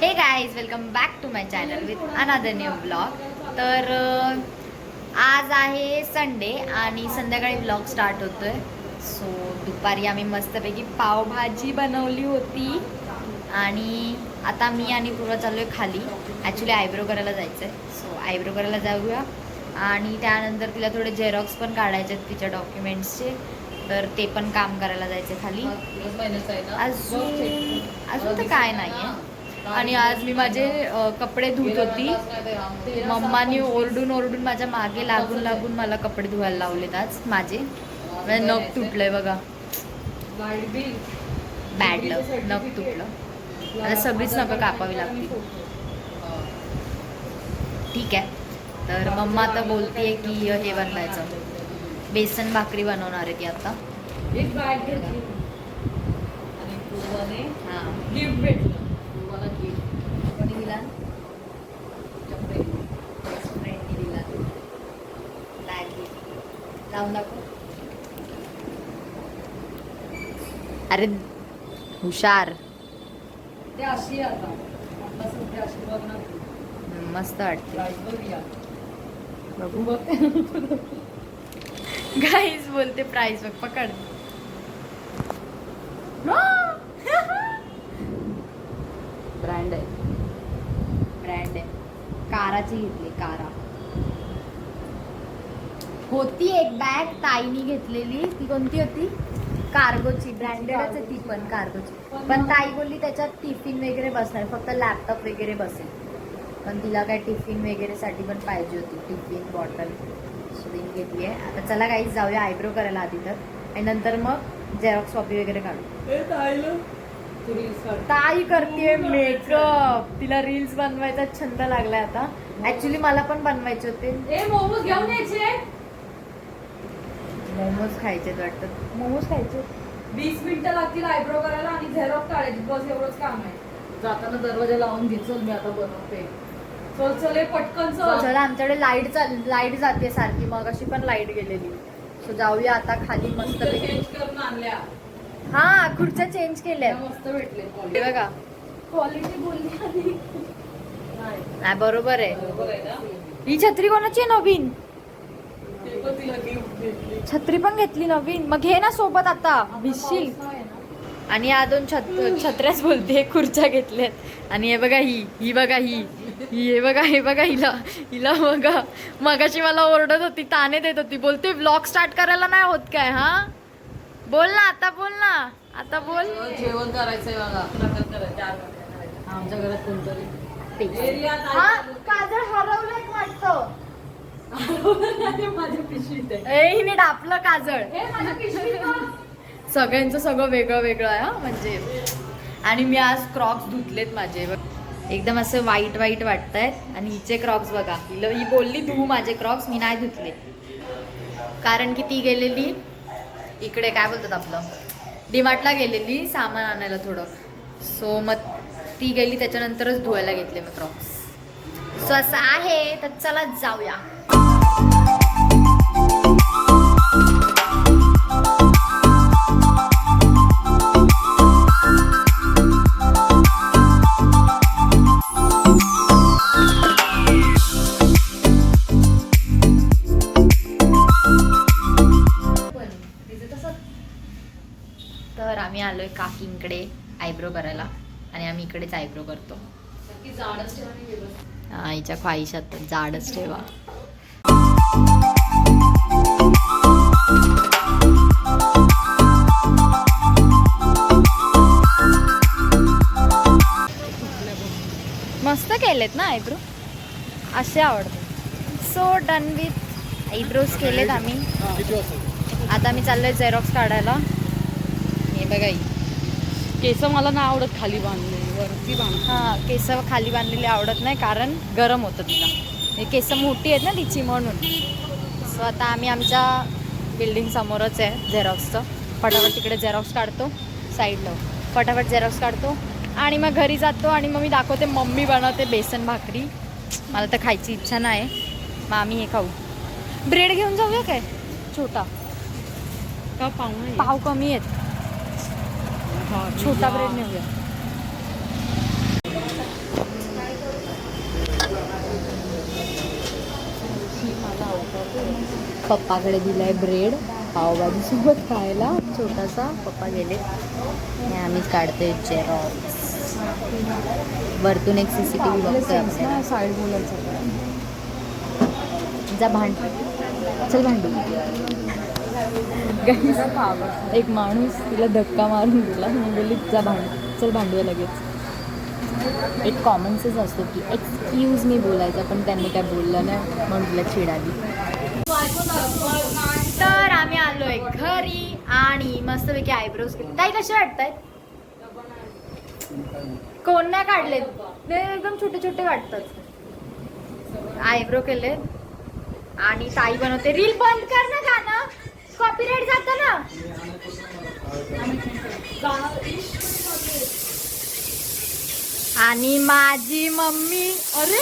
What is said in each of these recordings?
Hey guys welcome back to my channel with another new blog तर आज आहे Sunday आणि संध्याकाळी ब्लॉग स्टार्ट होतोय. सो दुपारी आम्ही मस्तपैकी पावभाजी बनवली होती. आणि आता मी आणि पूर्वा चाललो आहे खाली. ॲक्च्युली आयब्रो करायला जायचं आहे सो आयब्रो करायला जाऊया. आणि त्यानंतर तिला थोडे झेरॉक्स पण काढायचे आहेत तिच्या डॉक्युमेंट्सचे तर ते पण काम करायला जायचं खाली. अजून अजून तर काय नाही आहे आणि आज मी माझे कपडे धुत होती. मम्मानी ओरडून ओरडून माझ्या मागे लागून लागून मला कपडे धुवायला लावलेत आज माझे. म्हणजे नख तुटलंय बघा. बॅड लक नख तुटलं. आता सगळीच नखं कापावी लागतील. ठीक आहे. तर मम्मा आता बोलतेय की हे बनवायचं. बेसन भाकरी बनवणार आहे ती आता. हां गिफ्ट भेटलं पूर्वाला गिफ्ट कोणी दिला कपडे फ्रेंडनी दिला बॅग लावून दाखव. अरे हुशार. ते अशी आता. मस्त वाटते. बघ. गाईज बोलते प्राइस बघ पकड. ब्रँड आहे. ब्रँड आहे. काराची घेतली कारा. होती एक बॅग ताईनी घेतलेली. ती कोणती होती? कार्गोची ब्रँडेडच आहे ती पण कार्गोची पण ताई बोलली त्याच्यात टिफिन वगैरे बसणार फक्त लॅपटॉप वगैरे बसेल. पण तिला काय टिफिन वगैरे साठी पण पाहिजे होती. टिफिन बॉटल तिने घेतली आहे. आता चला काही जाऊया आयब्रो करायला आधी तर. आणि नंतर मग झेरॉक्स कॉपी वगैरे काढू. ताई करते मेकअप तिला रील्स बनवायचा छंद लागलाय आता. ऍक्च्युली मला पण बनवायचे होते. मोमोज घेऊन यायचे. मोमोज खायचे वाटतं. मोमोज खायचे. वीस मिनिटं लागतील आयब्रो करायला आणि झेरॉक्स काढायची. बस एवढंच काम आहे. जाताना दरवाजा लावून घे. चल मी आता बनवते. चल चल पटकन चल. चला आमच्याकडे लाइट चाल लाइट जाते सारखी. मग अशी पण लाइट गेलेली. सो जाऊया आता खाली मस्त चेंज करून आणल्या. हा खुर्च्या चेंज केल्या. मस्त भेटले. बघा. क्वालिटी बोलली नाही बरोबर आहे. ही छत्री कोणाची नवीन ते पण तिला गिफ्ट भेटली छत्री पण घेतली नवीन. मग घे ना सोबत आता. भिजशील. आणि या दोन छत छत्र्याच बोलते खुर्च्या घेतल्यात. आणि हे बघा ही ही बघा ही. ही हे बघा हे बघा हिला हिला बघा मगाशी मला ओरडत होती ताने देत होती. बोलते ब्लॉग स्टार्ट करायला नाही होत काय हा? बोल ना आता बोल ना. आता बोल. जेवण करायचंय. आमच्या घरात कोणतरी. एरिया काजळ हरवलंय वाटतं. माझ्या पिशवीत आहे ए हिने डापलं काजळ. हे माझ्या पिशवीत बघ. सगळ्यांचं सगळं वेगळं वेगळं आहे हा म्हणजे. आणि मी आज क्रॉक्स धुतलेत माझे. बघ. एकदम असं वाईट वाईट वाटतायत आणि हिचे क्रॉक्स बघा. हिला ही बोलली तू माझे क्रॉक्स मी नाही धुतले. कारण की ती गेलेली इकडे काय बोलतात आपलं? डिमार्टला गेलेली सामान आणायला थोडं. सो मग ती गेली त्याच्यानंतरच धुवायला घेतले मग क्रॉक्स सो असं आहे तर चला जाऊया. तर आम्ही आलोय काकींकडे आयब्रो करायला. आणि आम्ही इकडेच आयब्रो करतो. हिच्या ख्वाहिशात जाडच ठेवा. मस्त केलेत ना आयब्रो? असे आवडतात. सो डन विथ आयब्रोज केलेत आम्ही. आता मी चाललोय झेरॉक्स काढायला. हे बघा केस मला नाही आवडत खाली बांधले वरती बांध हा केस खाली बांधलेली आवडत नाही कारण गरम होतं तिला. हे केस मोठी आहेत ना तिची म्हणून. सो आता आम्ही आमच्या बिल्डिंग समोरच आहे झेरॉक्सचं फटाफट तिकडे झेरॉक्स काढतो साईडला फटाफट झेरॉक्स काढतो आणि मग घरी जातो आणि मग मी दाखवते मम्मी बनवते बेसन भाकरी. मला तर खायची इच्छा नाही मग आम्ही हे खाऊ. ब्रेड घेऊन जाऊया काय? छोटा. का पाव पाव कमी आहेत. छोटा ब्रेड नेऊया. मला पप्पाकडे दिलाय ब्रेड पावभाजी सोबत खायला. छोटासा पप्पा गेले. आणि आम्हीच काढतोय जेरॉक्स वरतून एक सी सी टी व्ही बघतोय आपल्याला साईड बोलायचं जा भांड. चल भांडू. एक माणूस तिला धक्का मारून दिला. मी बोलली जा भांड. चल भांडूया लगेच. एक कॉमन सेन्स असतो की एक्सक्यूज मी बोलायचं. पण त्यांनी काय बोललं नाही. म्हणून तिला चिडाली तर आम्ही आलोय घरी आणि मस्तपैकी आयब्रोज केले. ताई कसे वाटतायत? कोण नाही काढले ते एकदम छोटे छोटे वाटतात. आयब्रो केले आणि ताई बनवते. रील बंद कर ना गाणं. कॉपीराईट जात ना. आणि माझी मम्मी अरे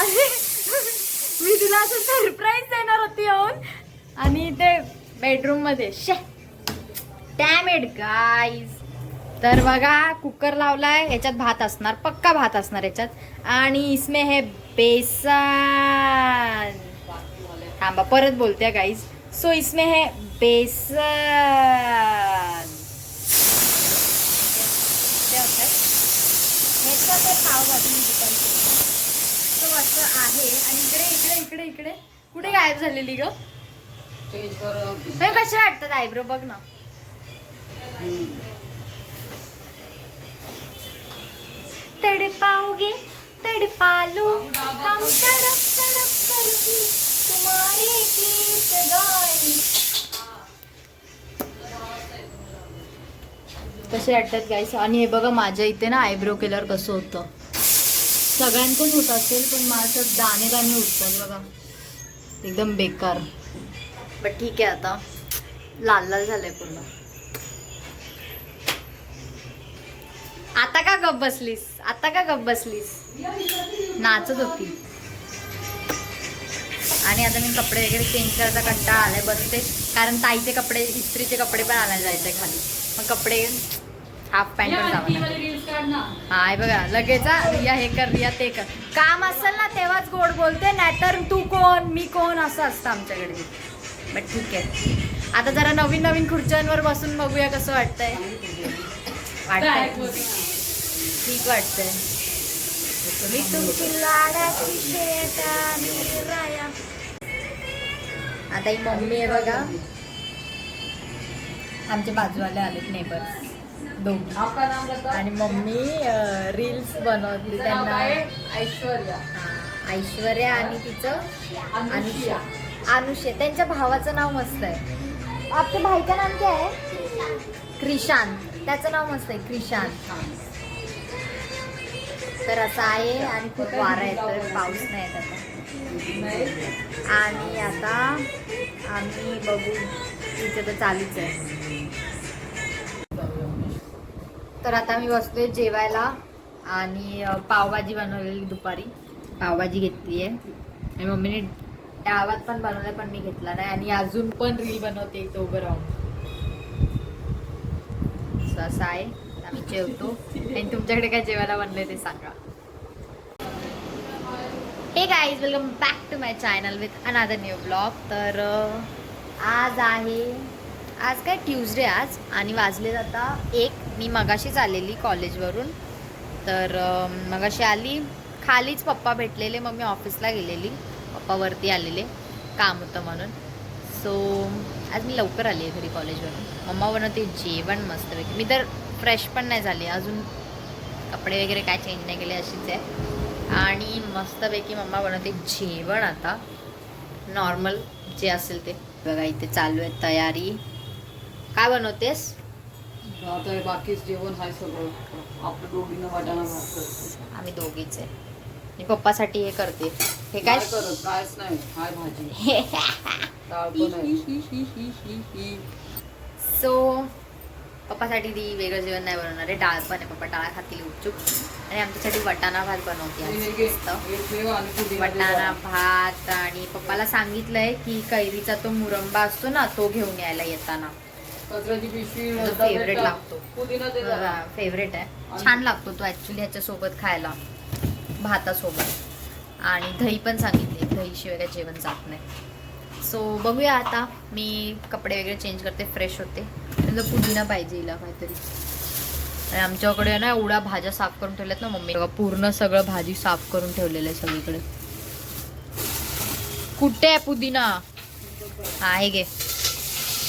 अरे. तुला असं सरप्राईज देणार होती येऊन. आणि ते बेडरूममध्ये शे. डॅमेड गाईज तर बघा कुकर लावलाय. याच्यात भात असणार पक्का भात असणार याच्यात. आणि इसमे हे बेसन. थांबा परत बोलते गाईज सो इसमे हे बेसन. ते होतंय. ह्याचं पावभाजी तो असं आहे. आणि इकडे इकडे इकडे इकडे. कुठे गायब झालेली ग? कसे वाटतात आयब्रो बघ ना. तड़पाओगे तड़पा लो हम तड़प तड़प कर भी तुम्हारे गीत गाएंगे कसे वाटतात गाईस आणि हे बघा माझ्या इथे ना आयब्रो केल्यावर कसं होतं? सगळ्यांकडून होत असेल पण माझं दाणे दाणे उठतात बघा. एकदम बेकार. बट ठीक आहे आता. लाल लाल झालंय पूर्ण. आता का गप बसलीस? आता का गप बसलीस? नाचत होती. आणि आता मी कपडे वगैरे चेंज करायचा कंटाळा आलाय बसते. कारण ताईचे कपडे इस्त्रीचे कपडे पण आणायला जायचे खाली. मग कपडे हाफ पॅन्ट हा बघा लगेच रिया हे कर रिया ते कर. काम असेल ना तेव्हाच गोड बोलते नाहीतर तू कोण मी कोण असं असतं आमच्याकडे बट ठीक आहे. आता जरा नवीन नवीन खुर्च्यांवर बसून बघूया कसं वाटतंय. वाटतंय. ठीक वाटतंय. मी तुमची लाडाची शेतानी आता ही मम्मी आहे बघा. आमचे बाजूवाले आलेत नेबर्स दोघी आणि मम्मी रील्स बनवते त्यांना. ऐश्वर्या. हा, ऐश्वर्या आणि तिचं अनुष्या अनुष्या त्यांच्या भावाचं नाव मस्त आहे. आपके भाई का नाम क्या है क्रिशांत त्याचं नाव मस्त आहे क्रिशांत तर असं आहे आणि खूप वारा येतोय पाऊस नाही येत आता आणि आता आम्ही बघू तिचं तर चालूच आहे. तर आता मी बसतोय जेवायला आणि पावभाजी बनवलेली दुपारी. पावभाजी घेतली आहे आणि मम्मीने डावात पण बनवलं पण मी घेतला नाही. आणि अजून पण रील बनवते इथं उभं राहून. असं आहे. आम्ही जेवतो. आणि तुमच्याकडे काय जेवायला बनले ते सांगा. Hey guys welcome back to my channel with another new blog तर आज आहे आज काय ट्यूजडे आज. आणि वाजले जाता एक. मी मगाशीच आलेली कॉलेजवरून. तर मगाशी आली. खालीच पप्पा भेटलेले मग मी ऑफिसला गेलेली. पप्पा वरती आलेले काम होतं म्हणून. सो आज मी लवकर आली आहे घरी कॉलेजवरून. मम्मा बनवते जेवण मस्तपैकी. मी तर फ्रेश पण नाही झाले. अजून कपडे वगैरे काय चेंज नाही केले अशीच आहे. आणि मस्तपैकी मम्मा बनवते जेवण आता. नॉर्मल जे असेल ते. बघा इथे चालू आहे तयारी. काय बनवतेस? आता बाकीच जेवण हाय सगळं. आपलं दोघीनं वाटाणा भात करतो. आम्ही दोघीच आहे. मी पप्पासाठी हे करते. हे काय? करत कायच नाही. हाय भाजी. डाळ पण आहे. सो पप्पासाठी ती वेगळं जेवण नाही बनवणार आहे. डाळ पण आहे. पप्पा डाळ खातील उचूक आणि आमच्यासाठी वटाणा भात बनवते वटाणा. भात आणि पप्पाला सांगितलंय की कैरीचा तो मुरंबा असतो ना तो घेऊन यायला येताना. कचऱ्याची पिशवी टाक. लागतो. पुदिना. फेवरेट आहे. छान लागतो तो ऍक्च्युली ह्याच्यासोबत खायला. भातासोबत. आणि दही पण सांगितली दही शिवाय काय जेवण जात नाही. सो बघूया आता. मी कपडे वगैरे चेंज करते फ्रेश होते. नंतर पुदिना पाहिजे हिला काहीतरी. आणि आमच्याकडे ना एवढ्या भाज्या साफ करून ठेवल्यात ना मम्मी. पूर्ण सगळं भाजी साफ करून ठेवलेलं आहे सगळीकडे. कुठे आहे पुदिना? हा हे घे.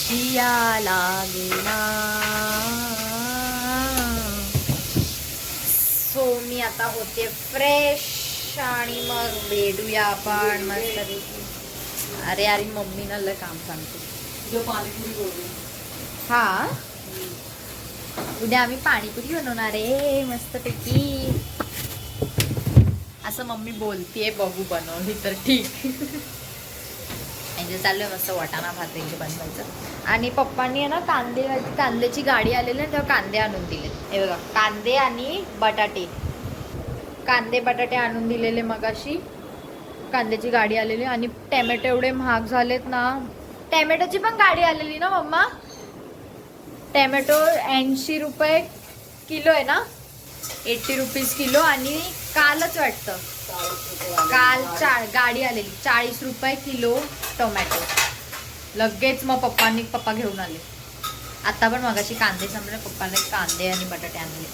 शिया लागेना सो मी आता होते फ्रेश आणि मग भेटूया आपण मस्त अरे अरे मम्मी ना लय काम सांगते. हा? उद्या आम्ही पाणीपुरी बनवणार आहे मस्तपैकी असं मम्मी बोलतीये बघू बनवली तर ठीक. म्हणजे चालू आहे मस्त वाटाणा भात वगैरे बनवायचं. आणि पप्पांनी आहे ना कांदे कांद्याची गाडी आलेली आहे तेव्हा कांदे आणून दिले. हे बघा कांदे आणि बटाटे. कांदे बटाटे आणून दिलेले मगाशी. कांद्याची गाडी आलेली आणि टॅमॅटो एवढे महाग झालेत ना. टॅमॅटोची पण गाडी आलेली ना मम्मा? टॅमॅटो ऐंशी रुपये किलो आहे ना? एट्टी रुपीज किलो आणि कालच वाटतं. काल चा गाडी आलेली. चाळीस रुपये किलो टोमॅटो. लगेच मग पप्पांनी पप्पा घेऊन आले. आता पण मगाशी कांदे संपले. पप्पाने कांदे आणि बटाटे आणले.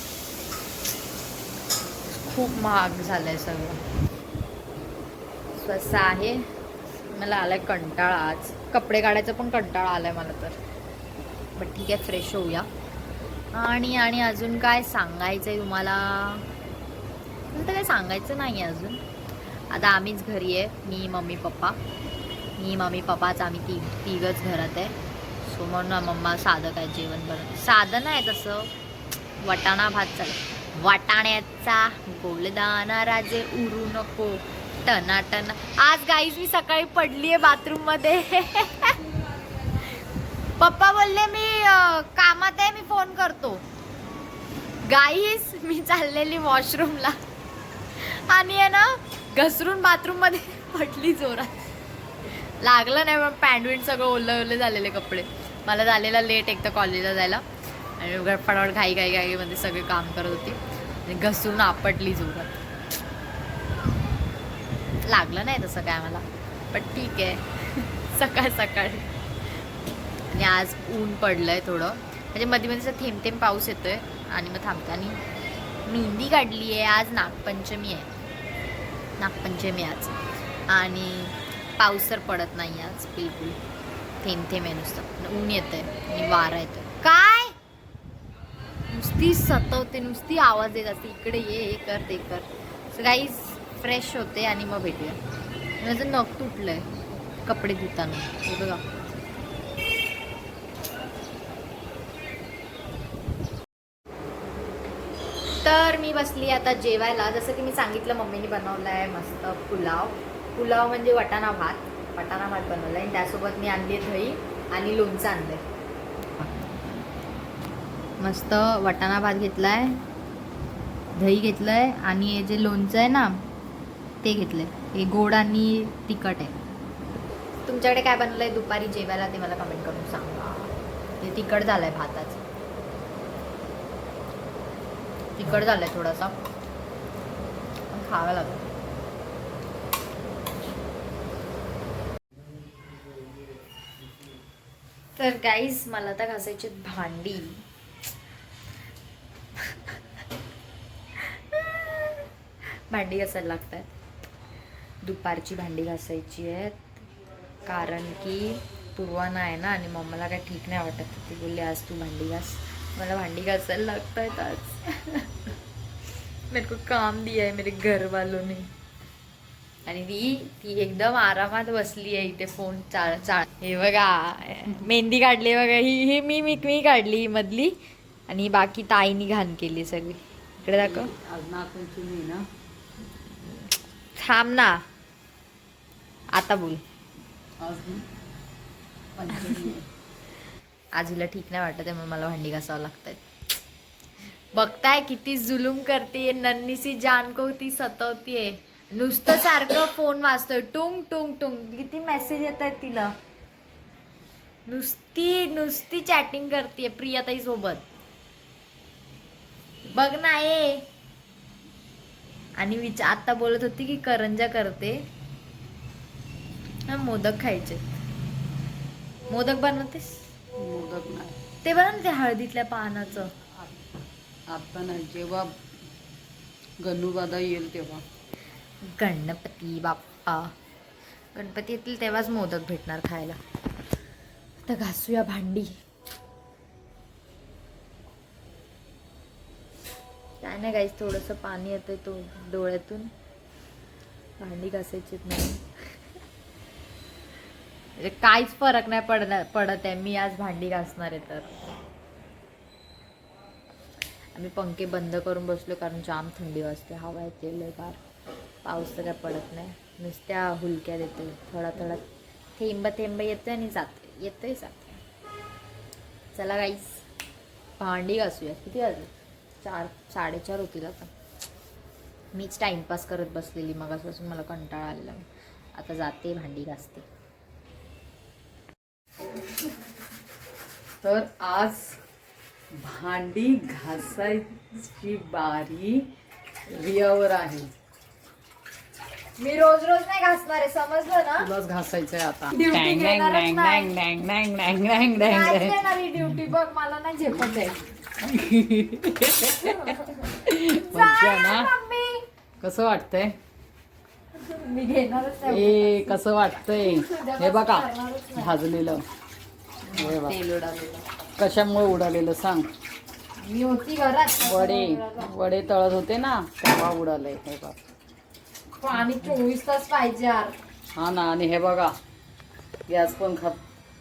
खूप महाग झालंय सगळं. स्वस्त आहे. मला आलाय कंटाळा आज. कपडे काढायचा पण कंटाळा आलाय मला तर. बट ठीक आहे फ्रेश होऊया. आणि आणि अजून काय सांगायचं आहे तुम्हाला? मला तर काय सांगायचं नाही आहे अजून. आता आम्हीच घरी आहे मी मम्मी पप्पा. मी मम्मी पप्पाच आम्ही ती तिघच घरात आहे. सो म्हणून मम्मा साधं काय जेवण बनव साधं नाही तसं. वटाणा भात चालेल वाटाण्याचा गोलदाना राजे उरू नको. टना टना. आज गाईज मी सकाळी पडली आहे बाथरूममध्ये पप्पा बोलले मी कामात आहे मी फोन करतो. गाईस मी चाललेली वॉशरूमला आणि आहे ना घसरून बाथरूममध्ये पडली जोरात. लागलं नाही मग पॅन्ट सगळं ओलं ओले झालेले कपडे. मला झालेला लेट एक तर कॉलेजला जायला. आणि फटाफट घाई घाई घाईमध्ये सगळे काम करत होती. आणि घसरून आपटली जोरात. लागलं नाही तसं काय मला. पण ठीक आहे. सकाळ सकाळी आणि आज ऊन पडलं आहे थोडं. म्हणजे मध्ये मध्ये थेंब थेंब पाऊस येतोय. आणि मग थांबते. आणि मेहंदी काढली आहे आज नागपंचमी आहे. नागपंचमी आज. आणि पाऊस तर पडत नाही आज बिलकुल. थेंब थेंब आहे नुसतं. ऊन येतंय आणि वारा येतो काय? नुसती सतवते नुसती आवाज येत असते. इकडे ये हे कर ते कर. सो गाईज फ्रेश होते आणि मग भेटूया. माझं नख आहे कपडे धुताना. हे बघा. तर मी बसली आता जेवायला. जसं की मी सांगितलं मम्मीने बनवलं आहे मस्त पुलाव. पुलाव म्हणजे वटाणा भात. वटाणा भात बनवला आहे आणि त्यासोबत मी आणली आहे दही आणि लोणचं आणलं आहे मस्त वटाणा भात घेतला आहे दही घेतलं आहे आणि हे जे लोणचं आहे ना ते घेतलं आहे हे गोड आणि तिखट आहे. तुमच्याकडे काय बनलं आहे दुपारी जेवायला ते मला कमेंट करून सांगा. ते तिखट झालं आहे भाताचं. तिखट आहे थोडासा. खावा लागेल. तर गाईज मला तर घासायची आहेत भांडी. भांडी घासायला लागतात दुपारची भांडी घासायची आहेत. कारण की पूर्वाना आहे ना आणि मम्माला काय ठीक नाही वाटत. ती बोलली आज तू भांडी घास. मला भांडी घासायला लागत आहेत आज. मेरे को काम दिया है मेरे घर वालों ने. आणि ती ती एकदम आरामात बसली आहे इथे फोन चाळ चाळ. हे बघा मेहंदी काढली बघा ही ही मी मी मी काढली मधली. आणि बाकी ताईनी घाण केली सगळी. इकडे दाखव. थांब ना. आता बोल. आज हिला ठीक नाही वाटत आहे मग मला भांडी घासावं लागतंय. बघताय किती जुलूम करते नन्नीसी जान को ती सतवतीये. नुसतं सारखं फोन वाजतोय टुंग टुंग टुंग. किती मेसेज येत आहेत तिला. नुसती नुसती चॅटिंग करते प्रियाताई सोबत. बघ ना ये आणि विचार आता बोलत होती की करंजा करते. हा मोदक खायचे. मोदक बनवतेस? मोदक नाही. ते ना ते हळदीतल्या पानाचं. आता नाही जेव्हा गणूबादा येईल तेव्हा. गणपती बाप्पा. गणपती येतील तेव्हाच मोदक भेटणार खायला. तर घासूया भांडी. काय नाही गाईस थोडंसं पाणी येतंय तो डोळ्यातून. भांडी घासायचीच नाही म्हणजे काहीच फरक नाही पडणार पडत आहे. मी आज भांडी घासणार आहे तर. आम्ही पंखे बंद करून बसलो कारण जाम थंडी वाजते. हवा येते लय पाऊस तर काय पडत नाही. नुसत्या हुलक्या देते थोडा थोडा थेंब थेंब येतोय आणि जाते येतोय जाते. चला काहीच भांडी घासूया किती वाजले? चार साडेचार होतील आता. मीच टाइमपास करत बसलेली मगापासून मला कंटाळा आलेला. आता जाते भांडी घासते. तर आज भांडी घासायची बारी रियावर आहे. मी रोज रोज नाही घासणार आहे समजलं ना? तुलाच घासायचंय आता. Duty डँग, डँग, घेणारच डँग, नाही. डँग, डँग, डँग, डँग, डँग, डँग, नाही डँग. देणार ही ड्युटी बघ मला नाही झेपत आहे. मज्जा ना मम्मी. कसं वाटतंय? मी घेणारच नाही. ए कसं वाटतंय? हे बघा भाजलेलं. तेल उडालेलं. कशामुळे उडालेलं सांग? मी होती घरात. वडे वडे तळत होते ना तेव्हा उडालंय हे बघ. पाणी चोवीस तास पाहिजे यार. हा ना आणि हे बघा गॅस पण खा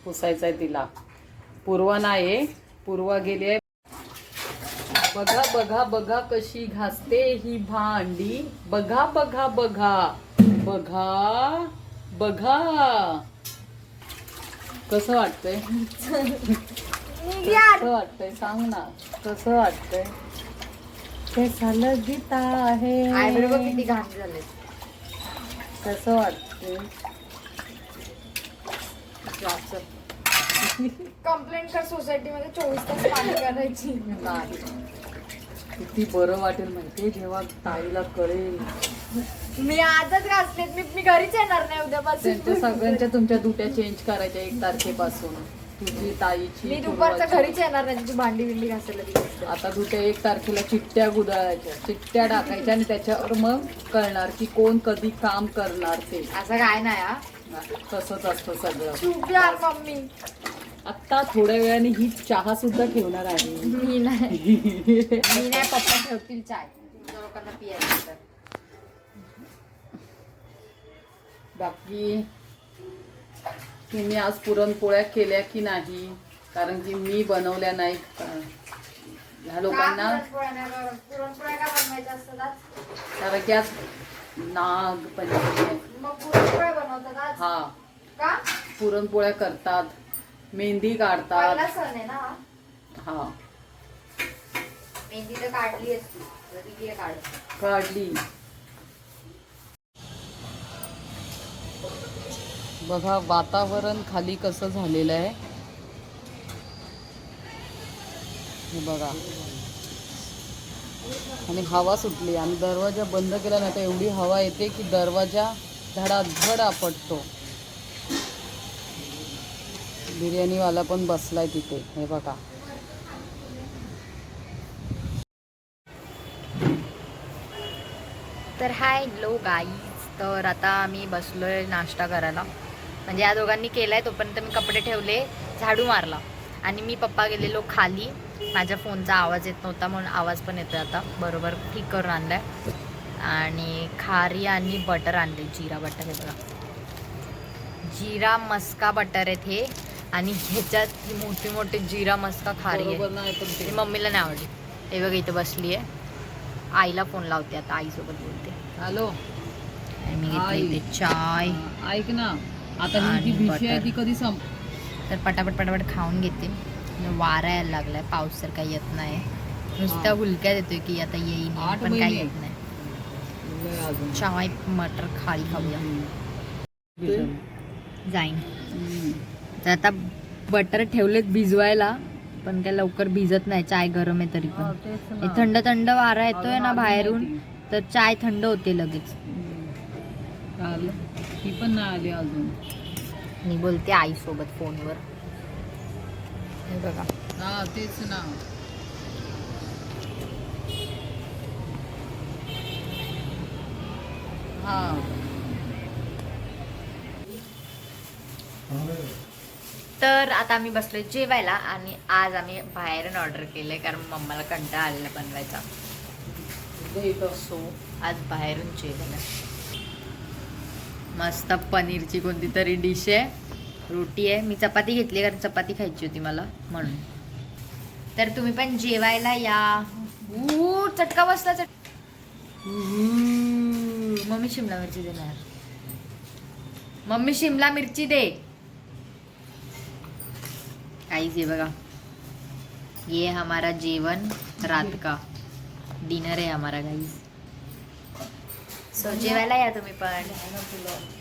पुसायचा आहे तिला. पूर्वा नाही पूर्वा गेली आहे बघा बघा बघा कशी घासते ही भांडी. बघा बघा बघा. बघा बघा. कसं वाटतंय? कसं वाटतंय? सांग ना. कसं वाटतंय? कैसा लगता आयब्रो बघ है किती घाण झाले कसं वाटतंय? कंप्लेंट कर सोसायटी मध्ये चोवीस तास पाणी करायची. नाही. किती बरं वाटेल माहितीये जेव्हा ताईला कळेल. मी आजच घासते मी मी घरीच येणार नाही उद्यापासून. सगळ्यांच्या तुमच्या दुट्या चेंज करायच्या एक तारखेपासून. तुझी ताईची मी पूर्वाची. घरीच येणार नाही. तुझी भांडी बिंडी घासायला आता दुट्या एक तारखेला चिठ्ठ्या गुदळायच्या. चिठ्ठ्या टाकायच्या आणि त्याच्यावर मग कळणार की कोण कधी काम करणार ते. असं काय नाही हा? तसंच असतं सगळं. चूप यार मम्मी. आता थोड्या वेळाने ही चहा सुद्धा ठेवणार आहे. मी नाही. मी नाही पप्पा ठेवतील चाय. तुमच्या लोकांना पियायचं. तर. बाकी तुम्ही आज पुरणपोळ्या केल्या की नाही? कारण की मी बनवल्या नाहीत ह्या लोकांना नाही? कारण की आज नाग पंचमी हा. पुरणपोळ्या करतात मेहंदी काढतात. हा? मेहंदी तर काढली. काढली. बघा वातावरण खाली कसं झालेलं आहे. हे बघा. आणि हवा सुटली. आणि दरवाजा बंद केला नाही तर एवढी हवा येते की दरवाजा धडाधड आपटतो. बिर्याणीवाला पण बसलाय तिथे. हे बघा. तर हाय लो गाईज तर आता आम्ही बसलोय नाश्ता करायला. म्हणजे या दोघांनी केलाय तोपर्यंत मी कपडे ठेवले झाडू मारला. आणि मी पप्पा गेलेलो खाली. माझ्या फोनचा आवाज येत नव्हता म्हणून आवाज पण येतोय आता. बरोबर ठीक करून आणलाय. आणि खारी आणि बटर आणले. जिरा बटर हे बघा. जिरा मस्का बटर आहेत हे. आणि ह्याच्यात मोठी मोठी जिरा मस्का खारी आहे. मम्मीला नाही आवडली. हे बघा इथं बसली आहे आईला फोन लावते आता. आईसोबत बोलते. हॅलो. मी घेतली चाय. ऐक ना. आता जी भिशी आहे. ती कधी संप तर पटापट पटापट खाऊन घेते वारा यायला लागलाय पाऊस तर काही येत नाही नुसत्या. हुलक्या देतोय की आता येईन पण काही. येत नाही मटर खारी खाऊया. जाईन. तर आता बटर ठेवलेत भिजवायला पण काय लवकर भिजत नाही चाय गरम आहे तरी पण हे. थंड थंड वारा येतोय ना बाहेरून तर चाय थंड होते लगेच. आलं. ती पण नाही आली अजून. मी बोलते आई सोबत फोनवर. हे बघा. हा तेच ना. हा. तर आता आम्ही बसलोय जेवायला आणि आज आम्ही बाहेरून ऑर्डर केलंय कारण मम्माला कंटाळा आलेला बनवायचा. सो आज बाहेरून जेवायला मस्त पनीरची कोणती तरी डिश आहे. रोटी आहे. मी चपाती घेतली कारण चपाती खायची होती मला म्हणून. तर तुम्ही पण जेवायला या. ऊ, चटका बसला चट मम्मी शिमला मिरची देणार. मम्मी शिमला मिरची दे. काहीच आहे बघा. ये हमारा जेवण रात का. डिनर आहे हमारा गाईस सो जेवायला या तुम्ही पण.